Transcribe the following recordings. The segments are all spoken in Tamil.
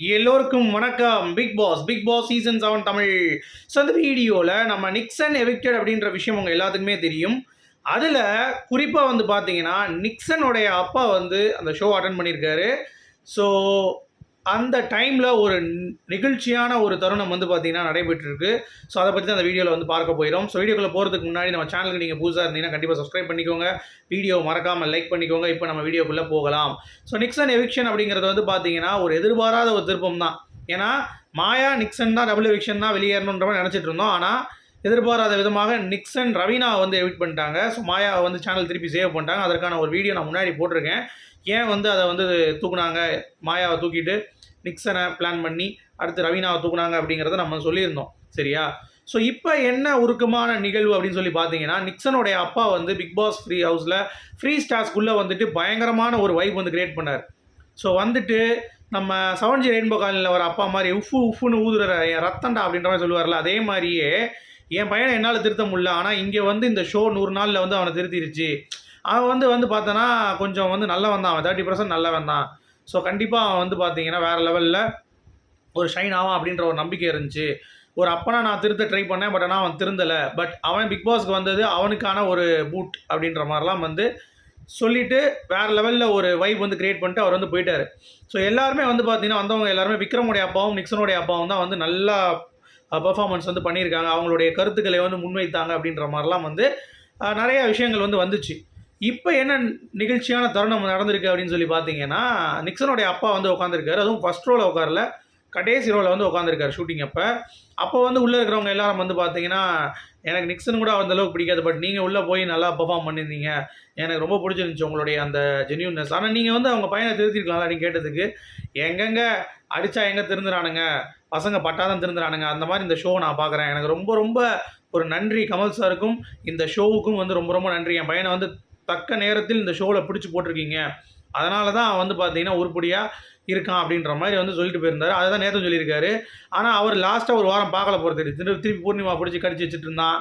எல்லோருக்கும் வணக்கம். Bigg Boss Bigg Boss season seven Tamil. So அந்த வீடியோவில் நம்ம நிக்சன் எவிக்டட் அப்படின்ற விஷயம் உங்கள் எல்லாத்துக்குமே தெரியும். அதில் குறிப்பாக வந்து பார்த்தீங்கன்னா நிக்சனுடைய அப்பா வந்து அந்த ஷோ அட்டன் பண்ணியிருக்காரு. ஸோ அந்த டைமில் ஒரு நிகழ்ச்சியான ஒரு தருணம் வந்து பார்த்தீங்கன்னா நடைபெற்றிருக்கு. ஸோ அதை பற்றி தான் அந்த வீடியோவில் வந்து பார்க்க போயிடும் ஸோ வீடியோக்குள்ளே போகிறதுக்கு முன்னாடி நம்ம சேனலுக்கு நீங்கள் புதுசாக இருந்தீங்கன்னா கண்டிப்பாக சப்ஸ்கிரைப் பண்ணிக்கோங்க. வீடியோ மறக்காமல் லைக் பண்ணிக்கோங்க. இப்போ நம்ம வீடியோக்குள்ளே போகலாம். ஸோ நிக்சன் எவிக்ஷன் அப்படிங்கிறது வந்து பார்த்தீங்கன்னா ஒரு எதிர்பாராத ஒரு திருப்பம் தான். ஏன்னா மாயா நிக்சன் தான் டபுள் எவிக்ஷன் தான் வெளியேறணுன்ற மாதிரி நினச்சிட்டு இருந்தோம். ஆனால் எதிர்பாராத விதமாக நிக்சன் ரவீனா வந்து எவிட் பண்ணிட்டாங்க. ஸோ மாயா வந்து சேனல் திருப்பி சேவ் பண்ணிட்டாங்க. அதற்கான ஒரு வீடியோ நான் முன்னாடி போட்டிருக்கேன். ஏன் வந்து அதை வந்து தூக்குனாங்க? மாயாவை தூக்கிட்டு நிக்சனை பிளான் பண்ணி அடுத்து ரவீனாவை தூக்குனாங்க அப்படிங்கிறத நம்ம சொல்லியிருந்தோம். சரியா? ஸோ இப்போ என்ன உருக்கமான நிகழ்வு அப்படின்னு சொல்லி பார்த்தீங்கன்னா நிக்சனுடைய அப்பா வந்து பிக் பாஸ் ஃப்ரீ ஹவுஸில் ஃப்ரீ ஸ்டார்ஸ்குள்ளே வந்துட்டு பயங்கரமான ஒரு வைப் வந்து கிரியேட் பண்ணார். ஸோ வந்துட்டு நம்ம செவன்ஜி ரெயின்போ காலனியில் வர அப்பா மாதிரி உஃபு உஃப்னு ஊதுற என் ரத்தண்டா அப்படின்ற மாதிரி சொல்லுவார்ல அதே மாதிரியே என் பையனை என்னால் திருத்த முடியல. ஆனால் இங்கே வந்து இந்த ஷோ நூறு நாளில் வந்து அவனை திருத்திருச்சு. அவன் வந்து வந்து பார்த்தோன்னா கொஞ்சம் வந்து நல்லவன் தான் அவன். தேர்ட்டி பர்சன்ட் நல்லவன் தான் ஸோ கண்டிப்பாக அவன் வந்து பார்த்தீங்கன்னா வேறு லெவலில் ஒரு ஷைன் ஆவான் அப்படின்ற ஒரு நம்பிக்கை இருந்துச்சு. ஒரு அப்பனா நான் திருத்த ட்ரை பண்ணேன் பட் ஆனால் அவன் திருந்தலை. பட் அவன் பிக் பாஸ்க்கு வந்தது அவனுக்கான ஒரு பூட் அப்படின்ற மாதிரிலாம் வந்து சொல்லிவிட்டு வேறு லெவலில் ஒரு வைப் வந்து க்ரியேட் பண்ணிட்டு அவர் வந்து போயிட்டார். ஸோ எல்லாருமே வந்து பார்த்தீங்கன்னா வந்தவங்க எல்லாருமே விக்ரமுடைய அப்பாவும் நிக்சனுடைய அப்பாவும் தான் வந்து நல்லா பர்ஃபார்மன்ஸ் வந்து பண்ணியிருக்காங்க. அவங்களுடைய கருத்துக்களை வந்து முன்வைத்தாங்க அப்படின்ற மாதிரிலாம் வந்து நிறைய விஷயங்கள் வந்து வந்துச்சு. இப்போ என்ன நிகழ்ச்சியான தருணம் நடந்திருக்கு அப்படின்னு சொல்லி பார்த்தீங்கன்னா நிக்சனுடைய அப்பா வந்து உட்காந்துருக்காரு அதுவும் ஃபஸ்ட் ரோவில் உட்காரல கடைசி ரோவில் வந்து உட்காந்துருக்காரு ஷூட்டிங் அப்போ. அப்போ வந்து உள்ளே இருக்கிறவங்க எல்லாரும் வந்து பார்த்தீங்கன்னா எனக்கு நிக்சன் கூட அந்த அளவுக்கு பிடிக்காது. பட் நீங்கள் உள்ளே போய் நல்லா பர்ஃபார்ம் பண்ணியிருந்தீங்க. எனக்கு ரொம்ப பிடிச்சிருந்துச்சு உங்களுடைய அந்த ஜென்யூன்னஸ் ஆனால் நீங்கள் வந்து அவங்க பையனை திருத்திருக்கலாம் அப்படின்னு கேட்டதுக்கு எங்கெங்கே அடித்தா எங்கே திருந்துறானுங்க? பசங்க பட்டாதான் திருந்துறானுங்க. அந்த மாதிரி இந்த ஷோ நான் பார்க்குறேன் எனக்கு ரொம்ப ரொம்ப ஒரு நன்றி கமல் சாருக்கும் இந்த ஷோவுக்கும் வந்து ரொம்ப ரொம்ப நன்றி. என் பையனை வந்து தக்க நேரத்தில் இந்த ஷோவில் பிடிச்சி போட்டிருக்கீங்க. அதனால தான் வந்து பார்த்தீங்கன்னா உருப்படியாக இருக்கான் அப்படின்ற மாதிரி வந்து சொல்லிட்டு போயிருந்தார். அதை தான் நேற்று சொல்லியிருக்காரு. ஆனால் அவர் லாஸ்ட்டாக ஒரு வாரம் பார்க்கல போகிறது திருப்பி திருப்பி பூர்ணிமா பிடிச்சி கடிச்சு வச்சுட்டு இருந்தான்.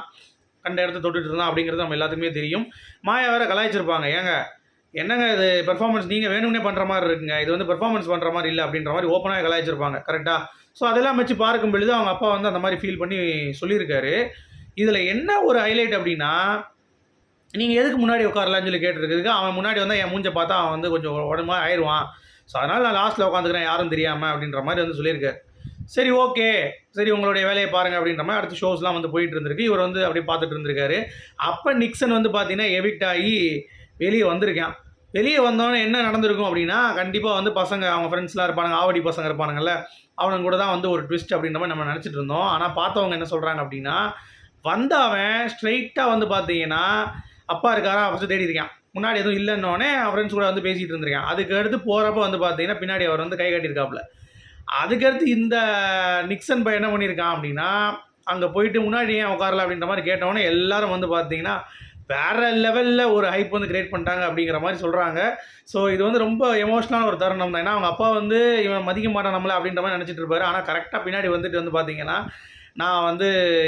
கண்ட இடத்த தொட்டுட்டு இருந்தான் அப்படிங்கிறது நம்ம எல்லாத்துக்குமே தெரியும். மாயா வேற கலாய்ச்சிருப்பாங்க. ஏங்க என்னங்க இது பெர்ஃபார்மன்ஸ் நீங்கள் வேணும்னே பண்ணுற மாதிரி இருக்குங்க. இது வந்து பெர்ஃபார்மன்ஸ் பண்ணுற மாதிரி இல்லை அப்படின்ற மாதிரி ஓப்பனாக கலாய்ச்சிருப்பாங்க. கரெக்டாக ஸோ அதெல்லாம் வச்சு பார்க்கும் பொழுது அவங்க அப்பா வந்து அந்த மாதிரி ஃபீல் பண்ணி சொல்லியிருக்காரு. இதில் என்ன ஒரு ஹைலைட் அப்படின்னா நீங்கள் எதுக்கு முன்னாடி உட்காரலான்னு சொல்லி கேட்டுருக்குதுக்கு அவன் முன்னாடி வந்தால் என் மூஞ்சை பார்த்தா அவன் வந்து கொஞ்சம் உடம்பா ஆயிடுவான் ஸோ அதனால் நான் லாஸ்ட்டில் உட்காந்துக்கிறேன். யாரும் தெரியாமல் அப்படின்ற மாதிரி வந்து சொல்லியிருக்காரு. சரி ஓகே சரி உங்களுடைய வேலையை பாருங்கள் அப்படின்ற மாதிரி அடுத்த ஷோஸ்லாம் வந்து போயிட்டு இருந்திருக்கு. இவர் வந்து அப்படியே பார்த்துட்டு இருந்திருக்காரு. அப்போ நிக்சன் வந்து பார்த்தீங்கன்னா எவிக்ட் ஆகி வெளியே வந்திருக்கான். வெளியே வந்தோன்னே என்ன நடந்திருக்கும் அப்படின்னா கண்டிப்பாக வந்து பசங்க அவங்க ஃப்ரெண்ட்ஸ்லாம் இருப்பாங்க ஆவடி பசங்க இருப்பானுங்கள்ல அவனுங்க கூட தான் வந்து ஒரு ட்விஸ்ட் அப்படின்ற மாதிரி நம்ம நினச்சிட்டு இருந்தோம். ஆனால் பார்த்தவங்க என்ன சொல்கிறாங்க அப்படின்னா வந்த அவன் ஸ்ட்ரைட்டாக வந்து பார்த்தீங்கன்னா அப்பா இருக்காரா? ஃபஸ்ட்டு தேடி இருக்கான். முன்னாடி எதுவும் இல்லைன்னொடனே ஃப்ரெண்ட்ஸ் கூட வந்து பேசிகிட்டு இருந்திருக்கேன். அதுக்கு அடுத்து போகிறப்ப வந்து பார்த்தீங்கன்னா பின்னாடி அவர் வந்து கை கட்டியிருக்காப்புல. அதுக்கடுத்து இந்த நிக்சன் பை என்ன பண்ணியிருக்கான் அப்படின்னா அங்கே போயிட்டு முன்னாடி ஏன் உட்காரல அப்படின்ற மாதிரி கேட்டவொடனே எல்லாரும் வந்து பார்த்தீங்கன்னா வேறு லெவலில் ஒரு ஹைப் வந்து கிரியேட் பண்ணிட்டாங்க அப்படிங்கிற மாதிரி சொல்கிறாங்க ஸோ இது வந்து ரொம்ப எமோஷனலான ஒரு தருணம் தான். ஏன்னா அவங்க அப்பா வந்து இவன் மதிக்க மாட்டான் நம்மளை அப்படின்ற மாதிரி நினச்சிட்டு இருப்பாரு. ஆனால் கரெக்டாக பின்னாடி வந்துட்டு வந்து பார்த்தீங்கன்னா நான் வந்து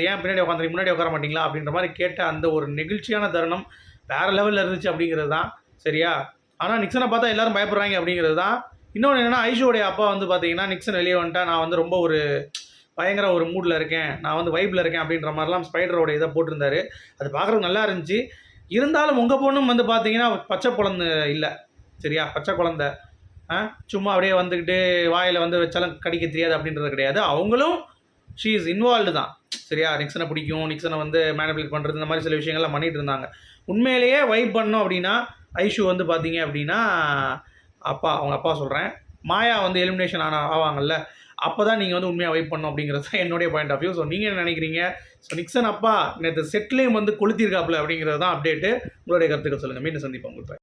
ஏன் பின்னாடி உட்காந்துருக்கு முன்னாடி உட்கார மாட்டிங்களா? அப்படின்ற மாதிரி கேட்ட அந்த ஒரு நெகிழ்ச்சியான தருணம் வேறு லெவலில் இருந்துச்சு அப்படிங்கிறது தான். சரியா? ஆனால் நிக்சனை பார்த்தா எல்லோரும் பயப்படுறாங்க அப்படிங்கிறது தான். இன்னொன்று என்னென்னா ஐஷோடைய அப்பா வந்து பார்த்தீங்கன்னா நிக்சன் வெளியே வந்துட்டா நான் வந்து ரொம்ப ஒரு பயங்கர ஒரு மூடில் இருக்கேன். நான் வந்து வைப்பில் இருக்கேன் அப்படின்ற மாதிரிலாம் ஸ்பைடரோட இதை போட்டிருந்தாரு. அது பார்க்குறதுக்கு நல்லா இருந்துச்சு. இருந்தாலும் உங்கள் பொண்ணும் வந்து பார்த்தீங்கன்னா பச்சை குழந்தை இல்லை. சரியா? பச்சை குழந்த. சும்மா அப்படியே வந்துக்கிட்டு வாயில் வந்து வச்சாலும் கடிக்க தெரியாது அப்படின்றது கிடையாது. அவங்களும் ஷீ இஸ் இன்வால்வ்டு தான். சரியா? நிக்சனை பிடிக்கும். நிக்சனை வந்து மேனிபுலேட் பண்ணுறது இந்த மாதிரி சில விஷயங்கள்லாம் பண்ணிகிட்டு இருந்தாங்க. உண்மையிலேயே வைப் பண்ணோம் அப்படின்னா ஐஷு வந்து பார்த்தீங்க அப்படின்னா அப்பா அவங்க அப்பா சொல்கிறேன் மாயா வந்து எலிமினேஷன் ஆன ஆவாங்கல்ல. அப்போ தான் நீங்கள் வந்து உண்மையாக வைப் பண்ணணும் அப்படிங்கிறது தான் என்னுடைய பாயிண்ட் ஆஃப் வியூ ஸோ நீங்கள் என்ன நினைக்கிறீங்க? ஸோ நிக்சன் அப்பா நேற்று செட்லேயும் வந்து கொளுத்திருக்காப்புல அப்படிங்கிறது தான் அப்டேட்டு உங்களுடைய கருத்துக்கள் சொல்லுங்கள் மீண்டும் சந்திப்போம். உங்களுக்கு